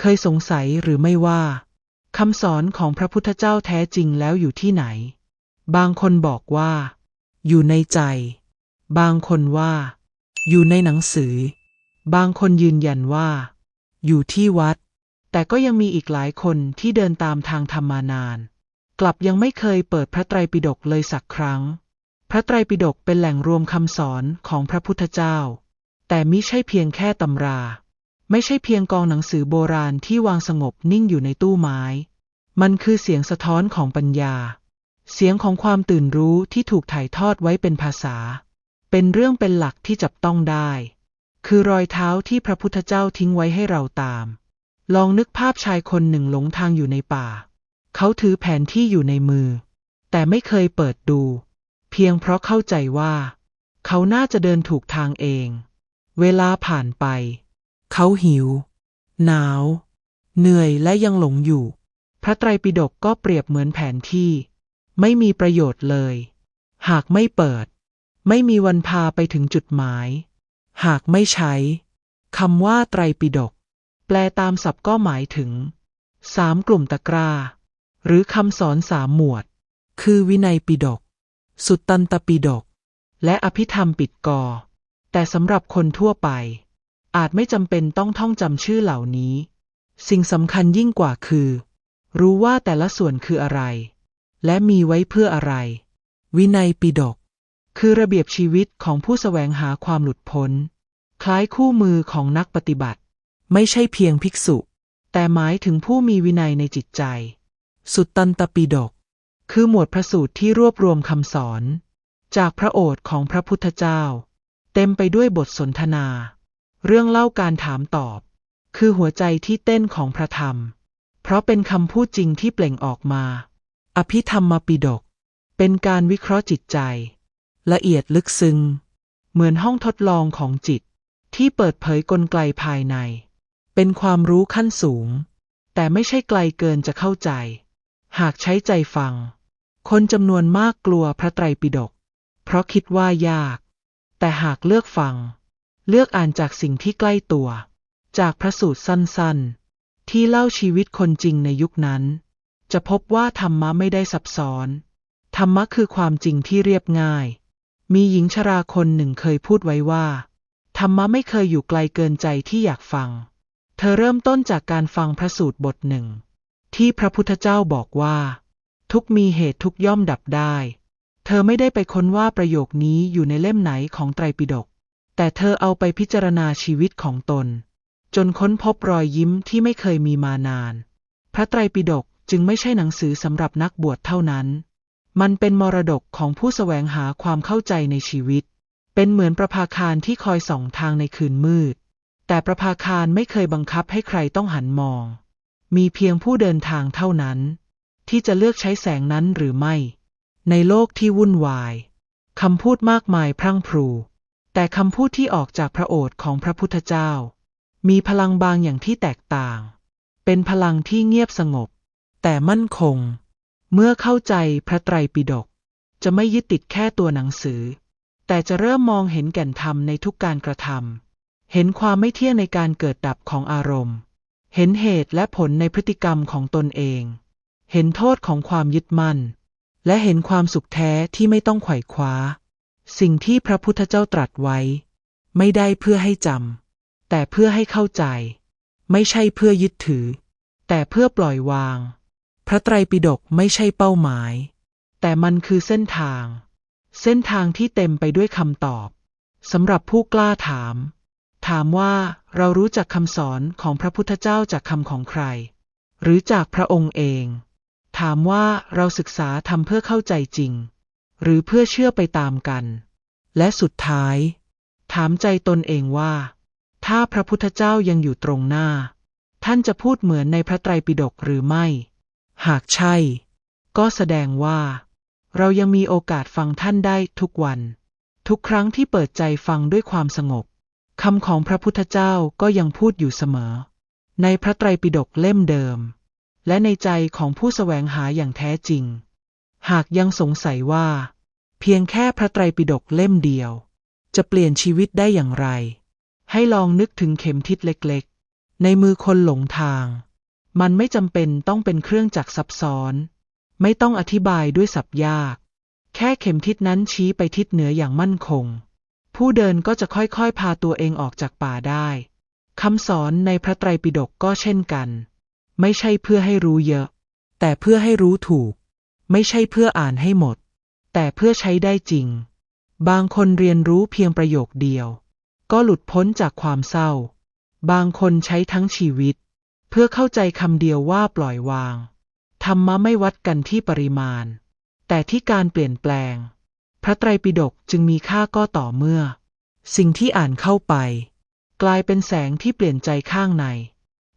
เคยสงสัยหรือไม่ว่าคำสอนของพระพุทธเจ้าแท้จริงแล้วอยู่ที่ไหน บางคนบอกว่า อยู่ในใจ บางคนว่า อยู่ในหนังสือ บางคนยืนยันว่า อยู่ที่วัด แต่ก็ยังมีอีกหลายคนที่เดินตามทางธรรมานาน กลับยังไม่เคยเปิดพระไตรปิฎกเลยสักครั้ง พระไตรปิฎกเป็นแหล่งรวมคำสอนของพระพุทธเจ้า แต่มิใช่เพียงแค่ตำรา ไม่ใช่เพียงกองหนังสือโบราณที่วางสงบนิ่งอยู่ในตู้ไม้ มันคือเสียงสะท้อนของปัญญา เสียงของความตื่นรู้ที่ถูกถ่ายทอดไว้เป็นภาษา เป็นเรื่องเป็นหลักที่จับต้องได้ คือรอยเท้าที่พระพุทธเจ้าทิ้งไว้ให้เราตาม ลองนึกภาพชายคนหนึ่งหลงทางอยู่ในป่า เขาถือแผนที่อยู่ในมือ แต่ไม่เคยเปิดดู เพียงเพราะเข้าใจว่า เขาน่าจะเดินถูกทางเอง เวลาผ่านไป เขาหิว หนาว เหนื่อยและยังหลงอยู่ พระไตรปิฎกก็เปรียบเหมือนแผนที่ ไม่มีประโยชน์เลย หากไม่เปิด ไม่มีวันพาไปถึงจุดหมาย หากไม่ใช้คำว่าไตรปิฎกแปลตามศัพท์ก็หมายถึงสามกลุ่มตะกร้า หรือคำสอนสามหมวด คือวินัยปิฎกสุตตันตปิฎกและอภิธรรมปิดกอ แต่สำหรับคนทั่วไป อาจไม่จำเป็นต้องท่องจำชื่อเหล่านี้ สิ่งสำคัญยิ่งกว่าคือ รู้ว่าแต่ละส่วนคืออะไร และมีไว้เพื่ออะไร วินัยปิฎกคือระเบียบชีวิตของผู้แสวงหาความหลุดพ้น คล้ายคู่มือของนักปฏิบัติ ไม่ใช่เพียงภิกษุ แต่หมายถึงผู้มีวินัยในจิตใจ สุตตันตปิฎกคือหมวดพระสูตรที่รวบรวมคำสอน จากพระโอษฐ์ของพระพุทธเจ้า เต็มไปด้วยบทสนทนา เรื่องเล่าการถามตอบ คือหัวใจที่เต้นของพระธรรม เพราะเป็นคำพูดจริงที่เปล่งออกมา อภิธรรมปิฎกเป็นการวิเคราะห์จิตใจ ละเอียดลึกซึ้งเหมือนห้องทดลองของจิต ที่เปิดเผยกลไกภายใน เป็นความรู้ขั้นสูง แต่ไม่ใช่ไกลเกินจะเข้าใจ หากใช้ใจฟัง คนจำนวนมากกลัวพระไตรปิฎกเพราะคิดว่ายาก แต่หากเลือกฟัง เลือกอ่านจากสิ่งที่ใกล้ตัว จากพระสูตรสั้นๆ ที่เล่าชีวิตคนจริงในยุคนั้น จะพบว่าธรรมะไม่ได้ซับซ้อน ธรรมะคือความจริงที่เรียบง่าย มีหญิงชราคนหนึ่งเคยพูดไว้ว่า ธรรมะไม่เคยอยู่ไกลเกินใจที่อยากฟัง เธอเริ่มต้นจากการฟังพระสูตรบทหนึ่ง ที่พระพุทธเจ้าบอกว่า ทุกมีเหตุทุกย่อมดับได้ เธอไม่ได้ไปค้นว่าประโยคนี้อยู่ในเล่มไหนของไตรปิฎก แต่เธอเอาไปพิจารณาชีวิตของตน จนค้นพบรอยยิ้มที่ไม่เคยมีมานาน พระไตรปิฎกจึงไม่ใช่หนังสือสำหรับนักบวชเท่านั้น มันเป็นมรดกของผู้แสวงหาความเข้าใจในชีวิต เป็นเหมือนประภาคารที่คอยส่องทางในคืนมืด แต่ประภาคารไม่เคยบังคับให้ใครต้องหันมอง มีเพียงผู้เดินทางเท่านั้น ที่จะเลือกใช้แสงนั้นหรือไม่ ในโลกที่วุ่นวายคำพูดมากมายพรั่งพรู แต่คำพูดที่ออกจากพระโอษฐ์ของพระพุทธเจ้า มีพลังบางอย่างที่แตกต่าง เป็นพลังที่เงียบสงบ แต่มั่นคง เมื่อเข้าใจพระไตรปิฎกจะไม่ยึดติดแค่ตัวหนังสือ แต่จะเริ่มมองเห็นแก่นธรรมในทุกการกระทำเห็นความไม่เที่ยงในการเกิดดับของอารมณ์ เห็นเหตุและผลในพฤติกรรมของตนเอง เห็นโทษของความยึดมั่น และเห็นความสุขแท้ที่ไม่ต้องไขว่คว้า สิ่งที่พระพุทธเจ้าตรัสไว้ ไม่ได้เพื่อให้จำแต่เพื่อให้เข้าใจ ไม่ใช่เพื่อยึดถือ แต่เพื่อปล่อยวาง พระไตรปิฎกไม่ใช่เป้าหมาย แต่มันคือเส้นทาง เส้นทางที่เต็มไปด้วยคำตอบสำหรับผู้กล้าถาม ถามว่าเรารู้จักคำสอนของพระพุทธเจ้าจากคำของใคร หรือจากพระองค์เอง ถามว่าเราศึกษาทำเพื่อเข้าใจจริง หรือเพื่อเชื่อไปตามกัน และสุดท้าย ถามใจตนเองว่า ถ้าพระพุทธเจ้ายังอยู่ตรงหน้า ท่านจะพูดเหมือนในพระไตรปิฎกหรือไม่ หากใช่ ก็แสดงว่า เรายังมีโอกาสฟังท่านได้ทุกวัน ทุกครั้งที่เปิดใจฟังด้วยความสงบคำของพระพุทธเจ้าก็ยังพูดอยู่เสมอ ในพระไตรปิฎกเล่มเดิม และในใจของผู้แสวงหาอย่างแท้จริง หากยังสงสัยว่า เพียงแค่พระไตรปิฎกเล่มเดียว จะเปลี่ยนชีวิตได้อย่างไร ให้ลองนึกถึงเข็มทิศเล็กๆ ในมือคนหลงทาง มันไม่จำเป็นต้องเป็นเครื่องจักรซับซ้อน ไม่ต้องอธิบายด้วยสับยาก แค่เข็มทิศนั้นชี้ไปทิศเหนืออย่างมั่นคง ผู้เดินก็จะค่อยๆ พาตัวเองออกจากป่าได้คำสอนในพระไตรปิฎกก็เช่นกัน ไม่ใช่เพื่อให้รู้เยอะ แต่เพื่อให้รู้ถูก ไม่ใช่เพื่ออ่านให้หมด แต่เพื่อใช้ได้จริง บางคนเรียนรู้เพียงประโยคเดียว ก็หลุดพ้นจากความเศร้า บางคนใช้ทั้งชีวิต เพื่อเข้าใจคำเดียวว่าปล่อยวาง ธรรมะไม่วัดกันที่ปริมาณ แต่ที่การเปลี่ยนแปลง พระไตรปิฎกจึงมีค่าก็ต่อเมื่อ สิ่งที่อ่านเข้าไป กลายเป็นแสงที่เปลี่ยนใจข้างใน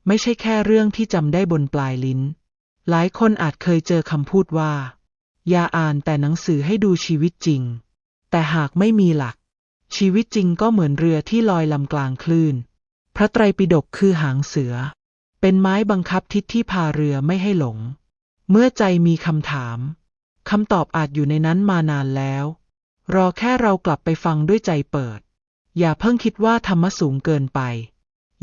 ไม่ใช่แค่เรื่องที่จำได้บนปลายลิ้น หลายคนอาจเคยเจอคำพูดว่า อย่าอ่านแต่หนังสือให้ดูชีวิตจริง แต่หากไม่มีหลัก ชีวิตจริงก็เหมือนเรือที่ลอยลำกลางคลื่น พระไตรปิฎกคือหางเสือ เป็นไม้บังคับทิศที่พาเรือไม่ให้หลง เมื่อใจมีคำถามคำตอบอาจอยู่ในนั้นมานานแล้ว รอแค่เรากลับไปฟังด้วยใจเปิด อย่าเพิ่งคิดว่าธรรมะสูงเกินไป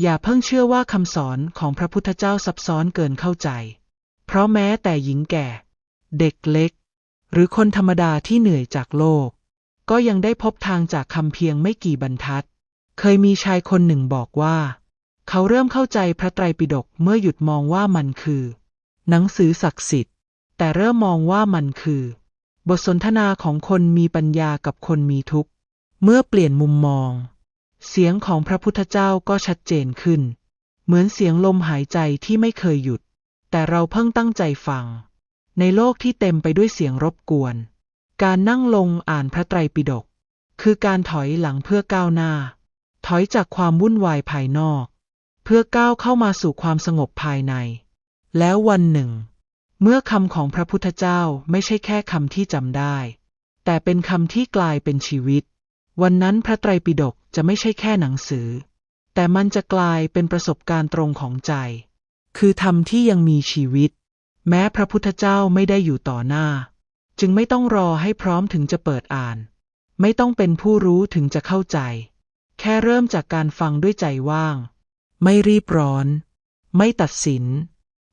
อย่าเพิ่งเชื่อว่าคำสอนของพระพุทธเจ้าซับซ้อนเกินเข้าใจ เพราะแม้แต่หญิงแก่ เด็กเล็ก หรือคนธรรมดาที่เหนื่อยจากโลก ก็ยังได้พบทางจากคำเพียงไม่กี่บรรทัด เคยมีชายคนหนึ่งบอกว่า เขาเริ่มเข้าใจพระไตรปิฎกเมื่อหยุดมองว่ามันคือ หนังสือศักดิ์สิทธิ์ แต่เริ่มมองว่ามันคือ บทสนทนาของคนมีปัญญากับคนมีทุกข์ เมื่อเปลี่ยนมุมมอง เสียงของพระพุทธเจ้าก็ชัดเจนขึ้น เหมือนเสียงลมหายใจที่ไม่เคยหยุด แต่เราเพิ่งตั้งใจฟัง ในโลกที่เต็มไปด้วยเสียงรบกวน การนั่งลงอ่านพระไตรปิฎกคือการถอยหลังเพื่อก้าวหน้า ถอยจากความวุ่นวายภายนอก เพื่อก้าวเข้ามาสู่ความสงบภายใน แล้ววันหนึ่ง เมื่อคำของพระพุทธเจ้าไม่ใช่แค่คำที่จำได้ แต่เป็นคำที่กลายเป็นชีวิต วันนั้นพระไตรปิฎกจะไม่ใช่แค่หนังสือ แต่มันจะกลายเป็นประสบการณ์ตรงของใจ คือธรรมที่ยังมีชีวิต แม้พระพุทธเจ้าไม่ได้อยู่ต่อหน้า จึงไม่ต้องรอให้พร้อมถึงจะเปิดอ่าน ไม่ต้องเป็นผู้รู้ถึงจะเข้าใจ แค่เริ่มจากการฟังด้วยใจว่าง ไม่รีบร้อน ไม่ตัดสิน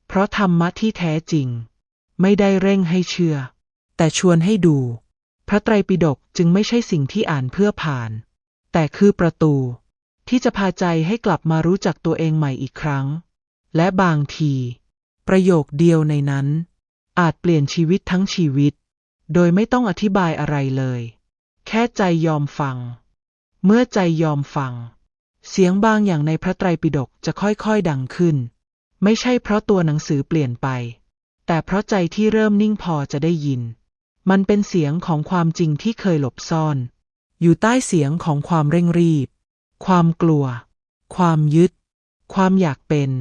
เพราะธรรมะที่แท้จริง ไม่ได้เร่งให้เชื่อ แต่ชวนให้ดู พระไตรปิฎกจึงไม่ใช่สิ่งที่อ่านเพื่อผ่าน แต่คือประตู ที่จะพาใจให้กลับมารู้จักตัวเองใหม่อีกครั้ง และบางที ประโยคเดียวในนั้น อาจเปลี่ยนชีวิตทั้งชีวิต โดยไม่ต้องอธิบายอะไรเลย แค่ใจยอมฟัง เมื่อใจยอมฟัง เสียงบางอย่างในพระไตรปิฎกจะค่อยๆดังขึ้น ไม่ใช่เพราะตัวหนังสือเปลี่ยนไป แต่เพราะใจที่เริ่มนิ่งพอจะได้ยิน มันเป็นเสียงของความจริงที่เคยหลบซ่อน อยู่ใต้เสียงของความเร่งรีบ ความกลัว ความยึด ความอยากเป็น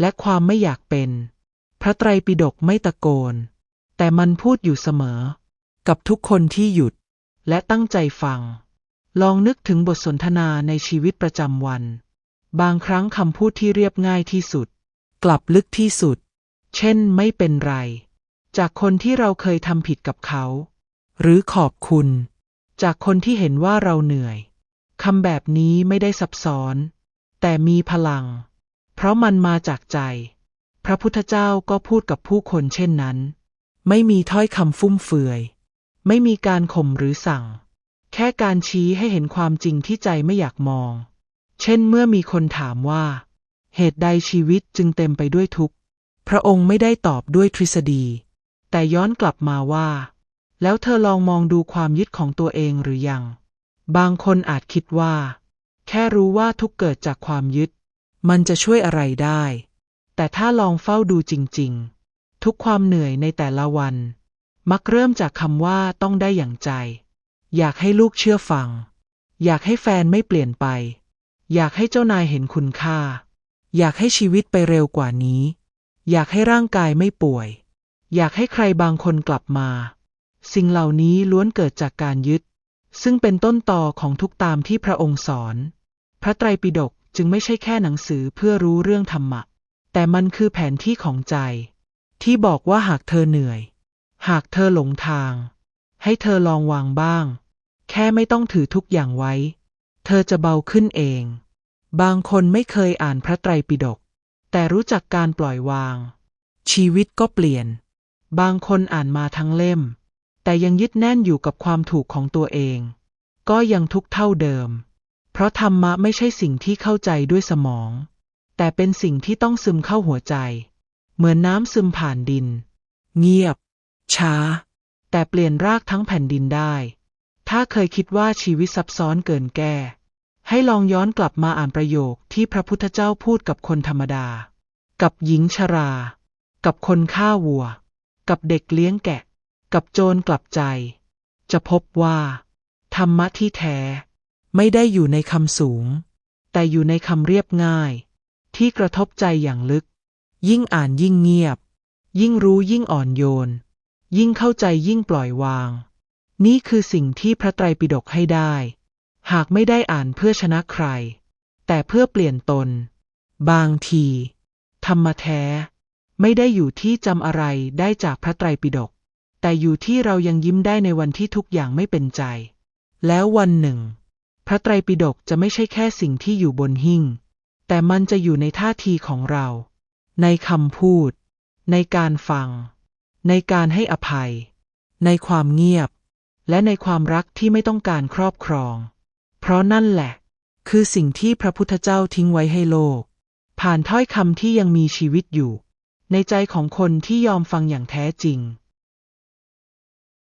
และความไม่อยากเป็น พระไตรปิฎกไม่ตะโกน แต่มันพูดอยู่เสมอ กับทุกคนที่หยุด และตั้งใจฟัง ลองนึกถึงบทสนทนาในชีวิตประจำวัน บางครั้งคำพูดที่เรียบง่ายที่สุด กลับลึกที่สุด เช่นไม่เป็นไร จากคนที่เราเคยทำผิดกับเขา หรือขอบคุณ จากคนที่เห็นว่าเราเหนื่อยคำแบบนี้ไม่ได้ซับซ้อน แต่มีพลัง เพราะมันมาจากใจ พระพุทธเจ้าก็พูดกับผู้คนเช่นนั้น ไม่มีถ้อยคำฟุ่มเฟือย ไม่มีการข่มหรือสั่ง แค่การชี้ให้เห็นความจริงที่ใจไม่อยากมอง เช่นเมื่อมีคนถามว่า เหตุใดชีวิตจึงเต็มไปด้วยทุกข์ พระองค์ไม่ได้ตอบด้วยทฤษฎี แต่ย้อนกลับมาว่า แล้วเธอลองมองดูความยึดของตัวเองหรือยัง บางคนอาจคิดว่า แค่รู้ว่าทุกเกิดจากความยึด มันจะช่วยอะไรได้ แต่ถ้าลองเฝ้าดูจริง ๆ ทุกความเหนื่อยในแต่ละวัน มักเริ่มจากคำว่าต้องได้อย่างใจ อยากให้ลูกเชื่อฟัง อยากให้แฟนไม่เปลี่ยนไป อยากให้เจ้านายเห็นคุณค่า อยากให้ชีวิตไปเร็วกว่านี้ อยากให้ร่างกายไม่ป่วย อยากให้ใครบางคนกลับมา สิ่งเหล่านี้ล้วนเกิดจากการยึด ซึ่งเป็นต้นต่อของทุกตามที่พระองค์สอน พระไตรปิฎก จึงไม่ใช่แค่หนังสือเพื่อรู้เรื่องธรรมะ แต่มันคือแผนที่ของใจ ที่บอกว่าหากเธอเหนื่อย หากเธอหลงทาง ให้เธอลองวางบ้าง แค่ไม่ต้องถือทุกอย่างไว้ เธอจะเบาขึ้นเอง บางคนไม่เคยอ่านพระไตรปิฎกแต่รู้จักการปล่อยวาง ชีวิตก็เปลี่ยน บางคนอ่านมาทั้งเล่ม แต่ยังยึดแน่นอยู่กับความถูกของตัวเอง ก็ยังทุกเท่าเดิม เพราะธรรมะไม่ใช่สิ่งที่เข้าใจด้วยสมอง แต่เป็นสิ่งที่ต้องซึมเข้าหัวใจ เหมือนน้ำซึมผ่านดิน เงียบ ช้า แต่เปลี่ยนรากทั้งแผ่นดินได้ ถ้าเคยคิดว่าชีวิตซับซ้อนเกินแก้ ให้ลองย้อนกลับมาอ่านประโยคที่พระพุทธเจ้าพูดกับคนธรรมดา กับหญิงชรา กับคนฆ่าวัว กับเด็กเลี้ยงแกะ กับโจรกลับใจ จะพบว่า ธรรมะที่แท้ ไม่ได้อยู่ในคำสูง แต่อยู่ในคำเรียบง่าย ที่กระทบใจอย่างลึก ยิ่งอ่านยิ่งเงียบ ยิ่งรู้ยิ่งอ่อนโยน ยิ่งเข้าใจยิ่งปล่อยวาง นี่คือสิ่งที่พระไตรปิฎกให้ได้ หากไม่ได้อ่านเพื่อชนะใคร แต่เพื่อเปลี่ยนตน บางที ธรรมแท้ ไม่ได้อยู่ที่จำอะไรได้จากพระไตรปิฎกแต่อยู่ที่เรายังยิ้มได้ในวันที่ทุกอย่างไม่เป็นใจ แล้ววันหนึ่ง พระไตรปิฎกจะไม่ใช่แค่สิ่งที่อยู่บนหิ้ง แต่มันจะอยู่ในท่าทีของเรา ในคำพูด ในการฟัง ในการให้อภัย ในความเงียบ และในความรักที่ไม่ต้องการครอบครอง เพราะนั่นแหละ คือสิ่งที่พระพุทธเจ้าทิ้งไว้ให้โลก ผ่านถ้อยคำที่ยังมีชีวิตอยู่ ในใจของคนที่ยอมฟังอย่างแท้จริง